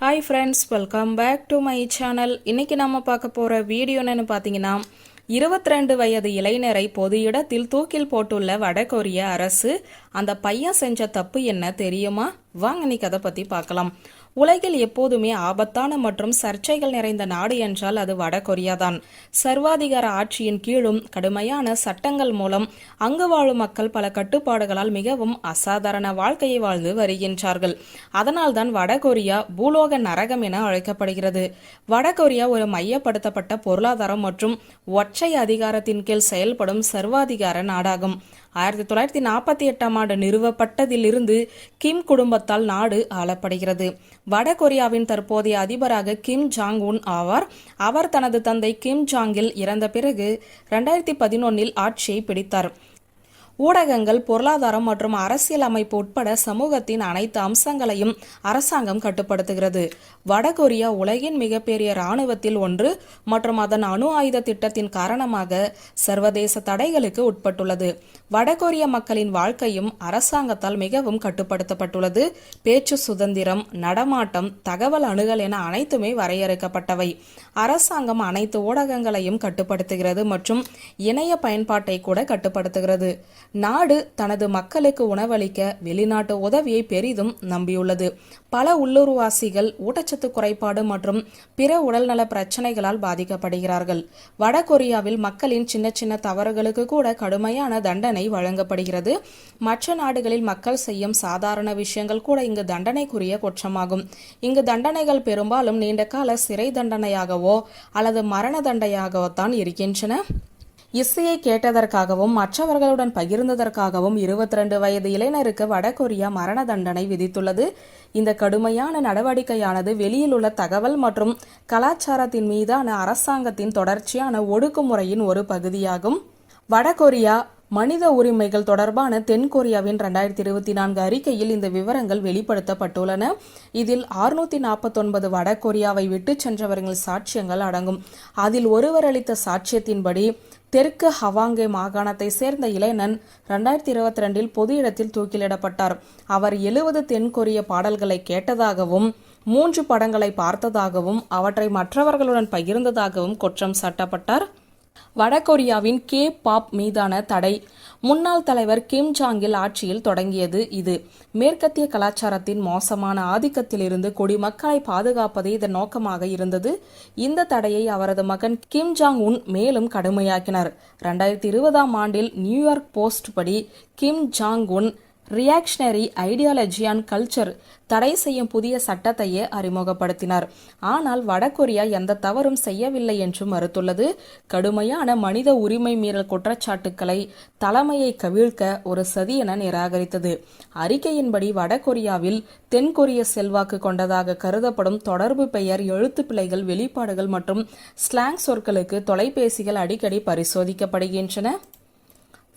Hi friends welcome back to my channel இன்னைக்கு நம்ம பார்க்க போகிற வீடியோ என்னென்னு பார்த்தீங்கன்னா இருபத்தி ரெண்டு வயது இளைஞரை பொது இடத்தில் தூக்கில் போட்டுள்ள வடகொரிய அரசு அந்த பையன் செஞ்ச தப்பு என்ன தெரியுமா? வாங்க நீ கதை பற்றி பார்க்கலாம். உலகில் எப்போதுமே ஆபத்தான மற்றும் சர்ச்சைகள் நிறைந்த நாடு என்றால் அது வடகொரியா தான் சர்வாதிகார ஆட்சியின் கீழும் கடுமையான சட்டங்கள் மூலம் அங்கு வாழும் மக்கள் பல கட்டுப்பாடுகளால் மிகவும் அசாதாரண வாழ்க்கையை வாழ்ந்து வருகின்றார்கள். அதனால்தான் வடகொரியா பூலோக நரகம் என அழைக்கப்படுகிறது. வடகொரியா ஒரு மையப்படுத்தப்பட்ட பொருளாதாரம் மற்றும் ஒற்றை அதிகாரத்தின் கீழ் செயல்படும் சர்வாதிகார நாடாகும். ஆயிரத்தி தொள்ளாயிரத்தி நாற்பத்தி எட்டாம் ஆண்டு நிறுவப்பட்டதிலிருந்து கிம் குடும்பத்தால் நாடு ஆளப்படுகிறது. வடகொரியாவின் தற்போதைய அதிபராக கிம் ஜாங் உன் ஆவார். அவர் தனது தந்தை கிம் ஜாங்கில் இறந்த பிறகு ரெண்டாயிரத்தி பதினொன்னில் ஆட்சியை பிடித்தார். ஊடகங்கள் பொருளாதாரம் மற்றும் அரசியல் அமைப்பு உட்பட சமூகத்தின் அனைத்து அம்சங்களையும் அரசாங்கம் கட்டுப்படுத்துகிறது. வடகொரியா உலகின் மிகப்பெரிய இராணுவத்தில் ஒன்று மற்றும் அதன் அணு ஆயுத திட்டத்தின் காரணமாக சர்வதேச தடைகளுக்கு உட்பட்டுள்ளது. வடகொரிய மக்களின் வாழ்க்கையும் அரசாங்கத்தால் மிகவும் கட்டுப்படுத்தப்பட்டுள்ளது. பேச்சு சுதந்திரம் நடமாட்டம் தகவல் அணுகல் என அனைத்துமே வரையறுக்கப்பட்டவை. அரசாங்கம் அனைத்து ஊடகங்களையும் கட்டுப்படுத்துகிறது மற்றும் இணைய பயன்பாட்டை கூட கட்டுப்படுத்துகிறது. நாடு தனது மக்களுக்கு உணவளிக்க வெளிநாட்டு உதவியை பெரிதும் நம்பியுள்ளது. பல உள்ளூர்வாசிகள் ஊட்டச்சத்து குறைபாடு மற்றும் பிற உடல்நல பிரச்சனைகளால் பாதிக்கப்படுகிறார்கள். வடகொரியாவில் மக்களின் சின்ன சின்ன தவறுகளுக்கு கூட கடுமையான தண்டனை வழங்கப்படுகிறது. மற்ற நாடுகளில் மக்கள் செய்யும் சாதாரண விஷயங்கள் கூட இங்கு தண்டனைக்குரிய குற்றமாகும். இங்கு தண்டனைகள் பெரும்பாலும் நீண்ட கால சிறை தண்டனையாகவோ அல்லது மரண தண்டையாகவோ தான் இருக்கின்றன. இசையை கேட்டதற்காகவும் மற்றவர்களுடன் பகிர்ந்ததற்காகவும் இருபத்தி ரெண்டு வயது இளைஞருக்கு வடகொரியா மரண தண்டனை விதித்துள்ளது. இந்த கடுமையான நடவடிக்கையானது வெளியில் உள்ள தகவல் மற்றும் கலாச்சாரத்தின் மீதான அரசாங்கத்தின் தொடர்ச்சியான ஒடுக்குமுறையின் ஒரு பகுதியாகும். வடகொரியா மனித உரிமைகள் தொடர்பான தென்கொரியாவின் ரெண்டாயிரத்தி இருபத்தி நான்கு அறிக்கையில் இந்த விவரங்கள் வெளிப்படுத்தப்பட்டுள்ளன. இதில் அறுநூத்தி நாற்பத்தொன்பது வடகொரியாவை விட்டு சென்றவர்கள் சாட்சியங்கள் அடங்கும். அதில் ஒருவர் அளித்த சாட்சியத்தின்படி தெற்கு ஹவாங்கே மாகாணத்தை சேர்ந்த இளைஞன் ரெண்டாயிரத்தி இருபத்தி ரெண்டில் பொது இடத்தில் தூக்கிலிடப்பட்டார். அவர் எழுபது தென்கொரிய பாடல்களை கேட்டதாகவும் மூன்று படங்களை பார்த்ததாகவும் அவற்றை மற்றவர்களுடன் பகிர்ந்ததாகவும் குற்றம் சாட்டப்பட்டார். வடகொரியாவின் கே பாப் மீதான தடை. முன்னாள் தலைவர் கிம் ஜாங்கில் ஆட்சியில் தொடங்கியது இது. மேற்கத்திய கலாச்சாரத்தின் மோசமான ஆதிக்கத்திலிருந்து குடிமக்களை பாதுகாப்பதே இதன் நோக்கமாக இருந்தது. இந்த தடையை அவரது மகன் கிம் ஜாங் உன் மேலும் கடுமையாக்கினார். ரெண்டாயிரத்தி இருபதாம் ஆண்டில் நியூயார்க் போஸ்ட் படி Kim Jong Un reactionary ideology and culture தடை செய்யும் புதிய சட்டத்தையே அறிமுகப்படுத்தினார். ஆனால் வடகொரியா எந்த தவறும் செய்யவில்லை என்று மறுத்துள்ளது. கடுமையான மனித உரிமை மீறல் குற்றச்சாட்டுக்களை தலைமையை கவிழ்க்க ஒரு சதி என நிராகரித்தது. அறிக்கையின்படி வடகொரியாவில் தென்கொரிய செல்வாக்கு கொண்டதாக கருதப்படும் தொடர்பு பெயர் எழுத்து பிழைகள் வெளிப்பாடுகள் மற்றும் ஸ்லாங் சொற்களுக்கு தொலைபேசிகள் அடிக்கடி பரிசோதிக்கப்படுகின்றன.